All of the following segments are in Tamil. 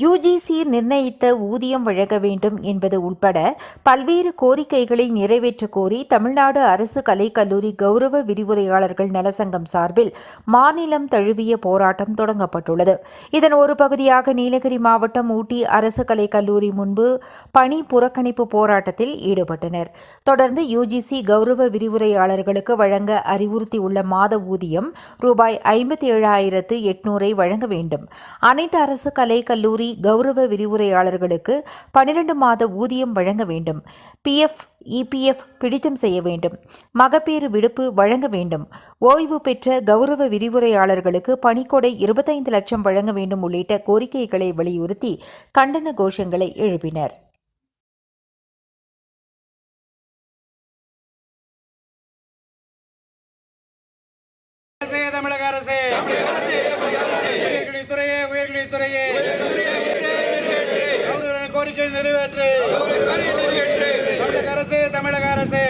யுஜிசி நிர்ணயித்த ஊதியம் வழங்க வேண்டும் என்பது உட்பட பல்வேறு கோரிக்கைகளை நிறைவேற்றக் கோரி தமிழ்நாடு அரசு கலைக்கல்லூரி கௌரவ விரிவுரையாளர்கள் நலசங்கம் சார்பில் மாநிலம் தழுவிய போராட்டம் தொடங்கப்பட்டுள்ளது. இதன் ஒரு பகுதியாக நீலகிரி மாவட்டம் ஊட்டி அரசு கலைக்கல்லூரி முன்பு பணி புறக்கணிப்பு போராட்டத்தில் ஈடுபட்டனர். தொடர்ந்து யுஜிசி கௌரவ விரிவுரையாளர்களுக்கு வழங்க அறிவுறுத்தியுள்ள மாத ஊதியம் ரூபாய் ஐம்பத்தி ஏழாயிரத்து எட்நூறை வழங்க வேண்டும். அனைத்து அரசு கலை கல்லூரி கௌரவ விரிவுரையாளர்களுக்கு பனிரெண்டு மாத ஊதியம் வழங்க வேண்டும். பிஎஃப் இபிஎஃப் பிடித்தம் செய்ய வேண்டும். மகப்பேறு விடுப்பு வழங்க வேண்டும். ஓய்வு பெற்ற கௌரவ விரிவுரையாளர்களுக்கு பணிக்கொடை இருபத்தைந்து லட்சம் வழங்க வேண்டும் உள்ளிட்ட கோரிக்கைகளை வலியுறுத்தி கண்டன கோஷங்களை எழுப்பினர். தமிழக அரசே உயர்கல்வித்துறையே உயர்கல்வித்துறையே கோரிக்கை நிறைவேற்று. தமிழக அரசு தமிழக அரசு.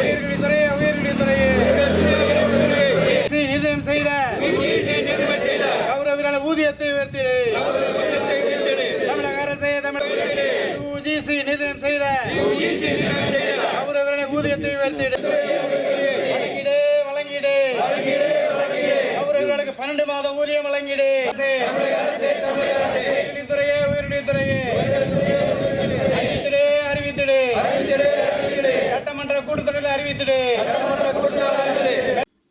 உயர்கல்வித்துறையே உயர்கல்வித்துறையே நிர்ணயம் செய்த கௌரவர்களான ஊதியத்தை உயர்த்திடு. தமிழக அரசு தமிழக யூஜிசி நிர்ணயம் செய்த கௌரவர்களான ஊதியத்தை உயர்த்திடு. பன்னெண்டு மாதம் ஊதியம் வழங்கிடு. உயர்நீதித்துறையே உயர்நீதித்துறையே. அறிவித்திடு அறிவித்திடு. சட்டமன்ற கூட்டத்தொடரில் அறிவித்திடு.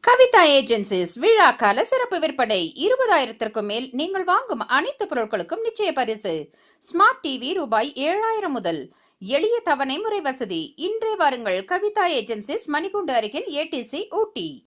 கவிதா ஏஜென்சிஸ் விழாக்கால சிறப்பு விற்பனை. இருபதாயிரத்திற்கும் மேல் நீங்கள் வாங்கும் அனைத்து பொருட்களுக்கும் நிச்சய பரிசு. ஸ்மார்ட் டிவி ரூபாய் ஏழாயிரம் முதல். எளிய தவணை முறை வசதி. இன்றே வாருங்கள் கவிதா ஏஜென்சிஸ் மணிகுண்டு அருகில் ஏடிசி ஊட்டி.